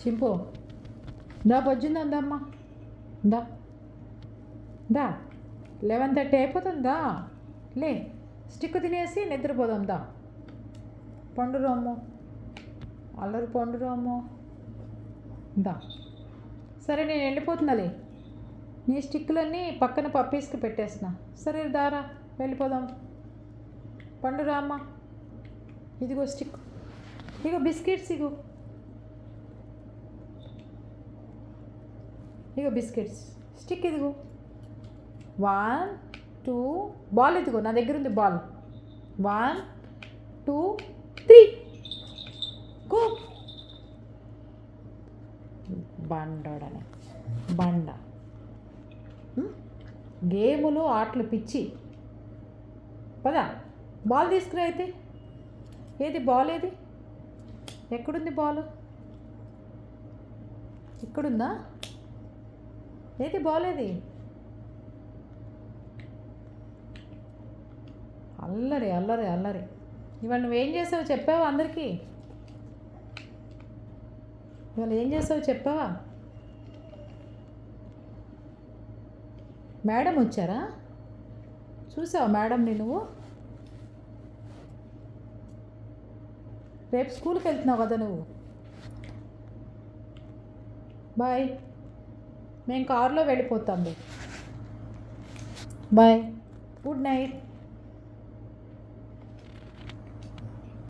చింపు దా పొద్దుందా ఉందమ్మా దా దా eleven thirty అయిపోతుందా లే స్టిక్ తినేసి నిద్రపోదాం దా పండు రాము అల్లరి పండు రాము దా సరే నేను వెళ్ళిపోతున్నాలే నీ స్టిక్కులన్నీ పక్కన పప్పీస్కి పెట్టేసిన సరే దారా వెళ్ళిపోదాం పండు అమ్మ ఇదిగో స్టిక్ ఇగో బిస్కెట్స్ ఇగో ఇగో బిస్కెట్స్. స్టిక్ ఇదిగో. వన్ టూ బాల్ ఇదిగో నా దగ్గర ఉంది ball. One two three. Go. బండోడనే. బండ. గేములు ఆటలు పిచ్చి. పదా. బాల్ తీసుకురా అయితే. ఏది బాల్ ఏది? ఎక్కడుంది బాల్? ఇక్కడుందా? ఏది బాల్ అల్లరి అల్లరి అల్లరి. ఇవాళ నువ్వేం చేసావు చెప్పావా అందరికీ? ఇవాళ ఏం చేసావు చెప్పావా? మేడం వచ్చారా? చూసావా మేడంని నువ్వు? రేపు స్కూల్కి వెళ్తున్నావు కదా నువ్వు. బాయ్. మేము కారులో వెళ్ళిపోతాం బాయ్ గుడ్ నైట్.